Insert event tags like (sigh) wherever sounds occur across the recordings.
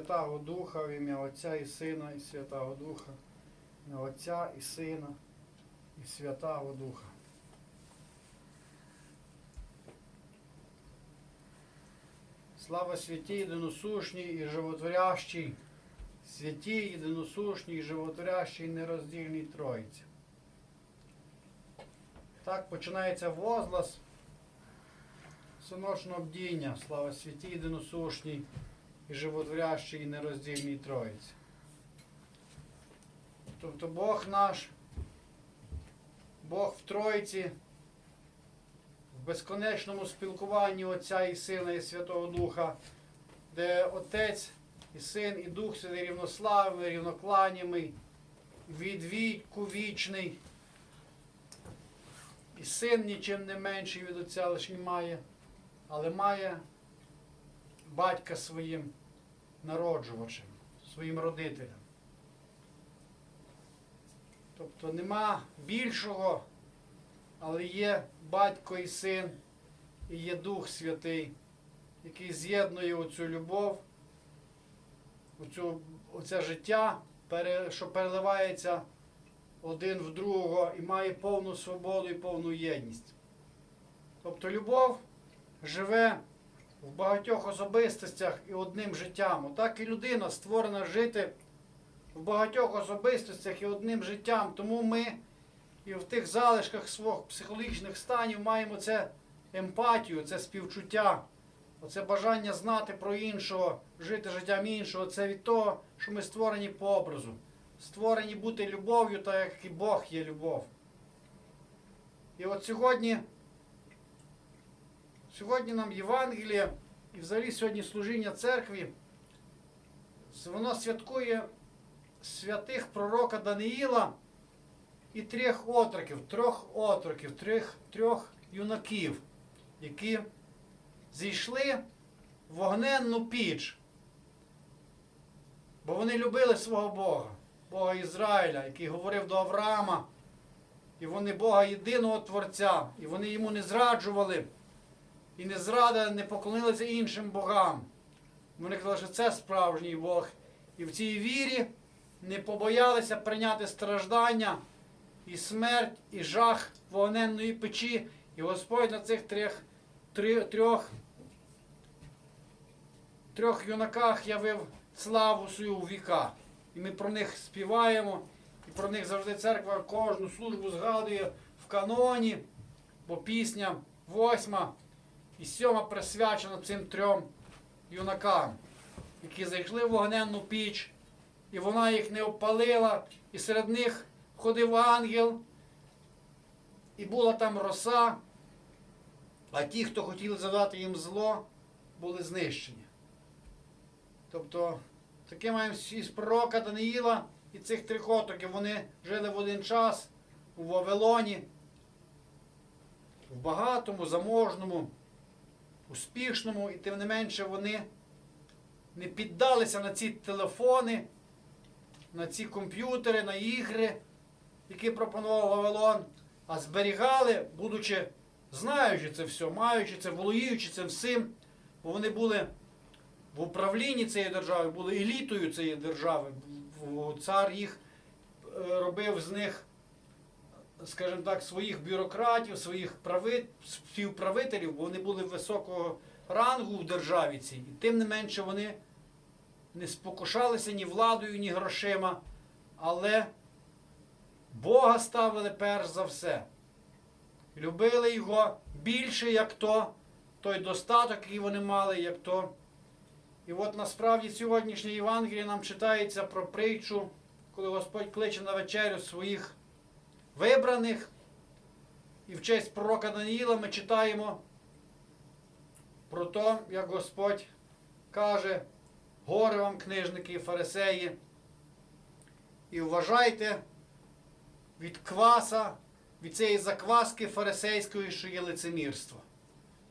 Святого Духа, в ім'я Отця і Сина, і Святого Духа, в ім'я Отця і Сина, і Святого Духа. Слава святі, єдиносушній і животворящій, святі, єдиносушній і животворящій нероздільній Троїці. Так починається возглас соночного бдіння, слава святі, єдиносушній і животворящій і нероздільній Троїці. Тобто Бог наш, Бог в Троїці, в безконечному спілкуванні Отця і Сина і Святого Духа, де Отець і Син, і Дух Святий рівнославний, рівнокланімий, від вічний. І син нічим не менший від Отця лише має, але має батька своїм народжувачем, своїм родителем. Тобто нема більшого, але є батько і син, і є Дух Святий, який з'єднує оцю любов, оцю, оце життя, що переливається один в другого і має повну свободу і повну єдність. Тобто любов живе в багатьох особистостях і одним життям. Отак і людина створена жити в багатьох особистостях і одним життям. Тому ми і в тих залишках свого психологічних станів маємо це емпатію, це співчуття, оце бажання знати про іншого, жити життям іншого. Це від того, що ми створені по образу. Створені бути любов'ю, так як і Бог є любов. І от сьогодні, сьогодні нам Євангеліє і взагалі сьогодні служіння церкві, воно святкує святих пророка Даниїла і трьох отроків, трьох отроків, трьох, трьох юнаків, які зійшли в вогненну піч. Бо вони любили свого Бога, Бога Ізраїля, який говорив до Авраама, і вони Бога єдиного Творця, і вони йому не зраджували, і не зрадили, не поклонилися іншим богам. Вони казали, що це справжній Бог. І в цій вірі не побоялися прийняти страждання і смерть, і жах вогненної печі. І Господь на цих трьох, трьох, трьох юнаках явив славу свою у віка. І ми про них співаємо, і про них завжди церква кожну службу згадує в каноні, бо пісня восьма і сьома присвячена цим трьом юнакам, які зайшли в вогненну піч, і вона їх не опалила, і серед них ходив ангел, і була там роса, а ті, хто хотіли завдати їм зло, були знищені. Тобто, таке маємо із пророка Даниїла і цих трьох отроків. Вони жили в один час у Вавилоні, в багатому, заможному, успішному, і тим не менше вони не піддалися на ці телефони, на ці комп'ютери, на ігри, які пропонував Вавилон, а зберігали, будучи знаючи це все, маючи це, волоюючи цим всім, бо вони були в управлінні цієї держави, були елітою цієї держави. Цар їх е, робив з них, скажімо так, своїх бюрократів, своїх прави, співправителів, бо вони були високого рангу в державі цій. І тим не менше вони не спокушалися ні владою, ні грошима, але Бога ставили перш за все. Любили його більше, як то, той достаток, який вони мали, як то. І от насправді сьогоднішнє Євангеліє нам читається про притчу, коли Господь кличе на вечерю своїх вибраних. І в честь пророка Даниїла ми читаємо про те, як Господь каже, горе вам, книжники і фарисеї, і вважайте від кваса, від цієї закваски фарисейської, що є лицемірство.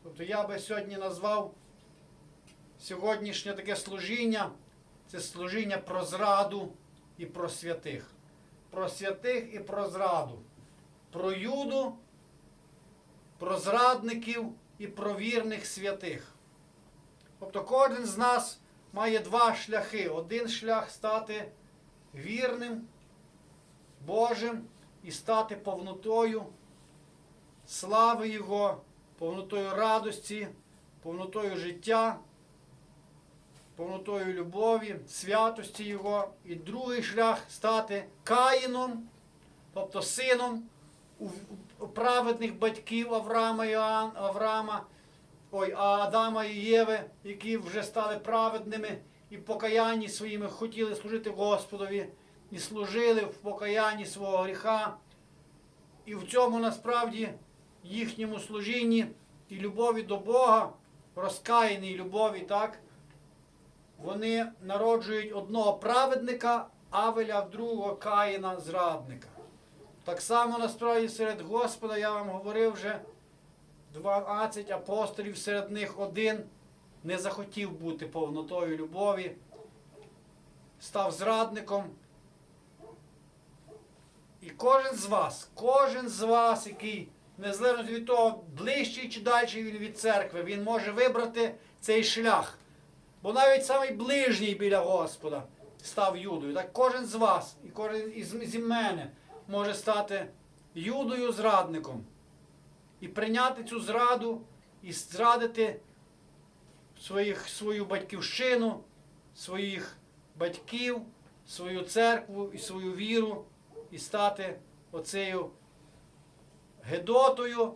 Тобто я би сьогодні назвав сьогоднішнє таке служіння це служіння про зраду і про святих. Про святих і про зраду. Про юду, про зрадників і про вірних святих. Тобто кожен з нас має два шляхи. Один шлях стати вірним, Божим і стати повнотою слави Його, повнотою радості, повнотою життя, повнотою любові, святості Його. І другий шлях стати Каїном, тобто сином праведних батьків Авраама Іоанн- Авраама, ой, Адама і Єви, які вже стали праведними і в покаянні своїми хотіли служити Господові, і служили в покаянні свого гріха. І в цьому насправді їхньому служінні і любові до Бога, розкаяній любові, так, вони народжують одного праведника, Авеля, другого Каїна, зрадника. Так само насправді серед Господа, я вам говорив вже 12 апостолів, серед них один не захотів бути повнотою любові, став зрадником. І кожен з вас, кожен з вас, який незалежно від того, ближчий чи далі він від церкви, він може вибрати цей шлях. Бо навіть самий ближній біля Господа став Юдою. Так кожен з вас і кожен із зі мене може стати Юдою зрадником і прийняти цю зраду і зрадити своїх, свою батьківщину, своїх батьків, свою церкву і свою віру, і стати оцею Гедотою,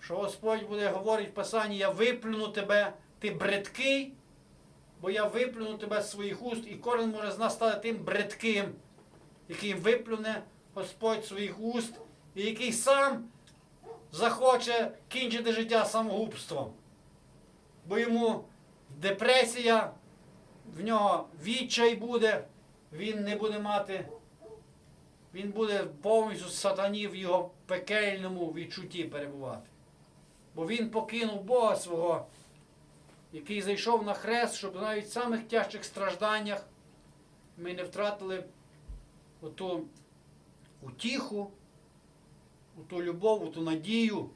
що Господь буде говорити в Писанні, я виплюну тебе, ти бридкий, бо я виплюну тебе з своїх уст, і кожен може з нас стати тим бридким, який виплюне Господь своїх уст, і який сам захоче кінчити життя самогубством. Бо йому депресія, в нього відчай буде, він не буде мати, він буде повністю сатані в його пекельному відчутті перебувати. Бо він покинув Бога свого, який зайшов на хрест, щоб навіть в самих тяжчих стражданнях ми не втратили оту утіху, у ту любов, у ту надію,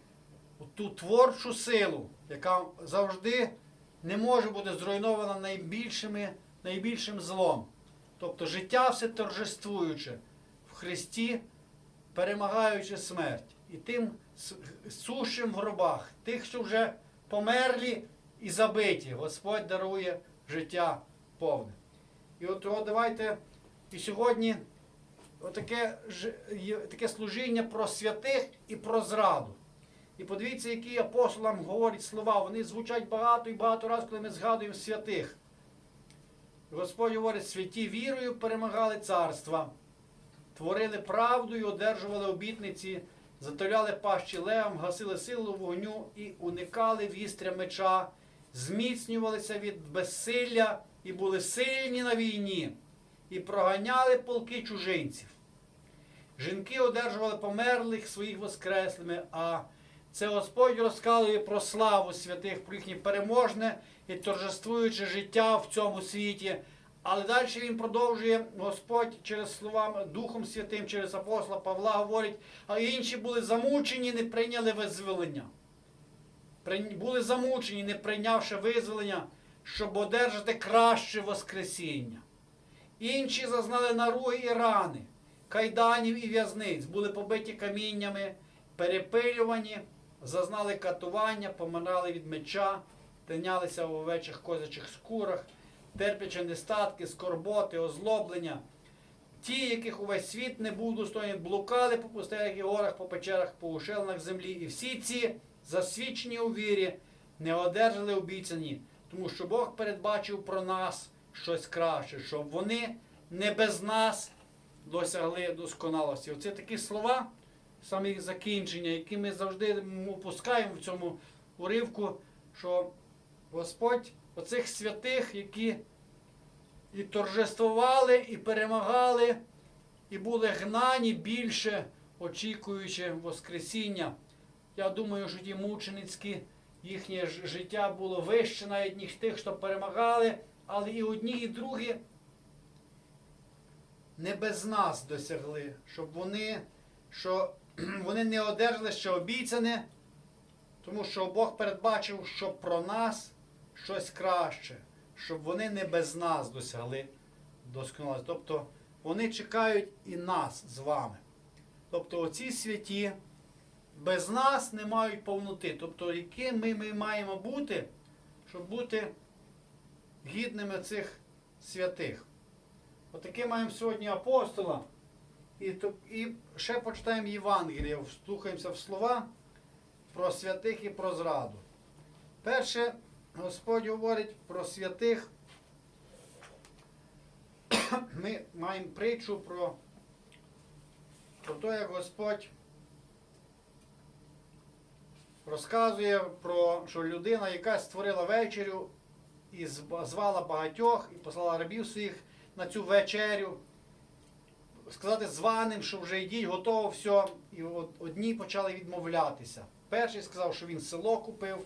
у ту творчу силу, яка завжди не може бути зруйнована найбільшими, найбільшим злом. Тобто життя все торжествуюче в Христі, перемагаючи смерть. І тим сущим в гробах, тих, що вже померлі і забиті, Господь дарує життя повне. І от давайте і сьогодні отаке, таке служіння про святих і про зраду. І подивіться, які апостолам говорять слова. Вони звучать багато і багато разів, коли ми згадуємо святих. Господь говорить, святі вірою перемагали царства, творили правду і одержували обітниці, затоляли пащі левам, гасили силу вогню і уникали вістря меча, зміцнювалися від безсилля і були сильні на війні, і проганяли полки чужинців. Жінки одержували померлих своїх воскреслими, а це Господь розказує про славу святих, про їхнє переможне і торжествуюче життя в цьому світі. Але далі він продовжує Господь через слова Духом Святим, через апостола Павла говорить, а інші були замучені, не прийняли визволення. Були замучені, не прийнявши визволення, щоб одержати краще Воскресіння. Інші зазнали наруги і рани, кайданів і в'язниць, були побиті каміннями, перепилювані, зазнали катування, помирали від меча, тинялися в овечих козячих скурах, терплячи нестатки, скорботи, озлоблення. Ті, яких увесь світ не був достойний, блукали по пустелях і горах, по печерах, по ушелинах землі. І всі ці, засвідчені у вірі, не одержали обіцяні, тому що Бог передбачив про нас щось краще, щоб вони не без нас досягли досконалості. Оце такі слова, саме закінчення, які ми завжди опускаємо в цьому уривку, що Господь оцих святих, які і торжествували, і перемагали, і були гнані більше, очікуючи Воскресіння. Я думаю, що ті мученицькі їхнє життя було вище навіть ніж тих, що перемагали, але і одні, і другі не без нас досягли, щоб вони, що (clears throat) вони не одержали ще обіцяне, тому що Бог передбачив, що про нас щось краще, щоб вони не без нас досягли досконалості. Тобто вони чекають і нас з вами. Тобто оці святі без нас не мають повноти. Тобто, якими ми маємо бути, щоб бути гідними цих святих. Отаке маємо сьогодні апостола. І, і ще почитаємо Євангеліє, вслухаємося в слова про святих і про зраду. Перше, Господь говорить про святих. Ми маємо притчу про, про те, як Господь розказує про, що людина, яка створила вечерю і звала багатьох, і послала рабів своїх на цю вечерю, сказати званим, що вже йдіть, готово все. І одні почали відмовлятися. Перший сказав, що він село купив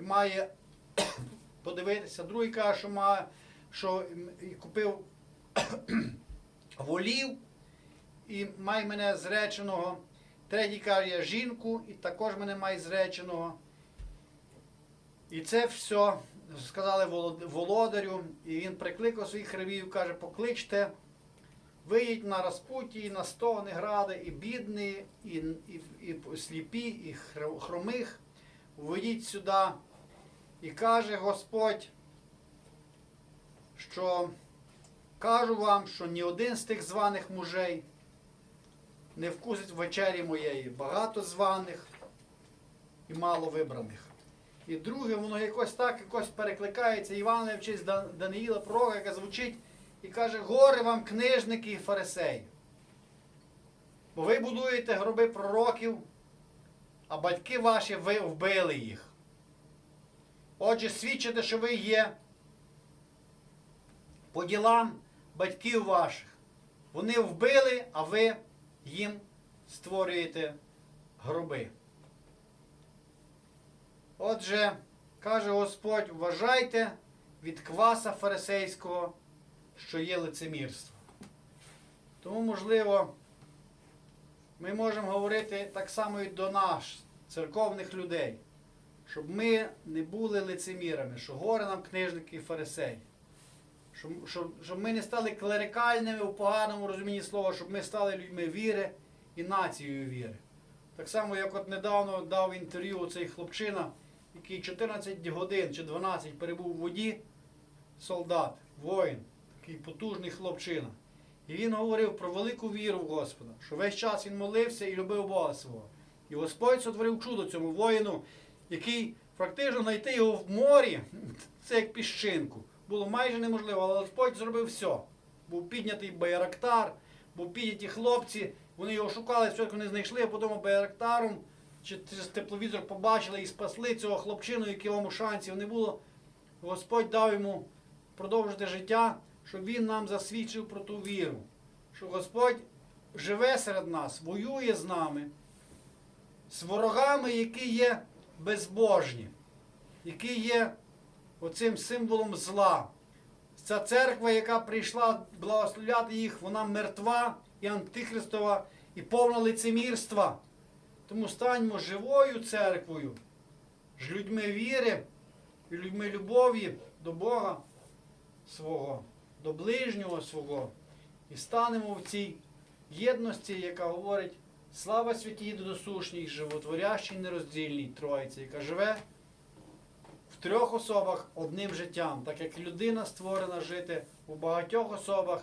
і має (coughs) подивитися. Другий каже, що має, що купив (coughs) волів і має мене зреченого. Третій каже, я жінку, і також мене має зреченого. І це все сказали володарю, і він прикликав своїх рабів, каже, покличте, виїдь на розпуті, і на стогни гради, і бідні, і, і, і сліпі, і хромих, введіть сюди. І каже Господь, що кажу вам, що ні один з тих званих мужей не вкусить вечері моєї. Багато званих і мало вибраних. І друге, воно якось так якось перекликається. Іван вчить Даниїла пророка, яка звучить і каже: горе вам, книжники і фарисеї. Бо ви будуєте гроби пророків, а батьки ваші ви вбили їх. Отже, свідчите, що ви є по ділам батьків ваших. Вони вбили, а ви їм створюєте гроби. Отже, каже Господь, вважайте від кваса фарисейського, що є лицемірство. Тому, можливо, ми можемо говорити так само і до нас, церковних людей, щоб ми не були лицемірами, що горе нам книжники і фарисеї. Щоб, щоб, щоб ми не стали клерикальними у поганому розумінні слова, щоб ми стали людьми віри і нацією віри. Так само, як от недавно дав інтерв'ю цей хлопчина, який 14 годин чи 12 перебув в воді, солдат, воїн, такий потужний хлопчина. І він говорив про велику віру в Господа, що весь час він молився і любив Бога свого. І Господь сотворив чудо цьому воїну, який практично знайти його в морі, (laughs) це як піщинку. Було майже неможливо, але Господь зробив все. Був піднятий байрактар, був підняті хлопці, вони його шукали, спочатку не знайшли, а потім байрактаром чи через тепловізор побачили і спасли цього хлопчину, якому шансів не було. Господь дав йому продовжити життя, щоб він нам засвідчив про ту віру, що Господь живе серед нас, воює з нами, з ворогами, які є безбожні, які є оцим символом зла. Ця церква, яка прийшла благословляти їх, вона мертва і антихристова, і повна лицемірства. Тому станьмо живою церквою, ж людьми віри і людьми любові до Бога свого, до ближнього свого. І станемо в цій єдності, яка говорить слава святій досушній, животворящій нероздільній Троїці, яка живе трьох особах одним життям, так як людина створена жити у багатьох особах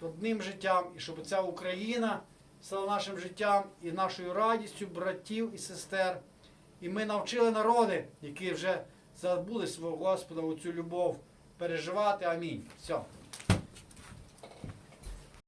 одним життям, і щоб ця Україна стала нашим життям і нашою радістю братів і сестер. І ми навчили народи, які вже забули свого Господа у цю любов переживати. Амінь. Все.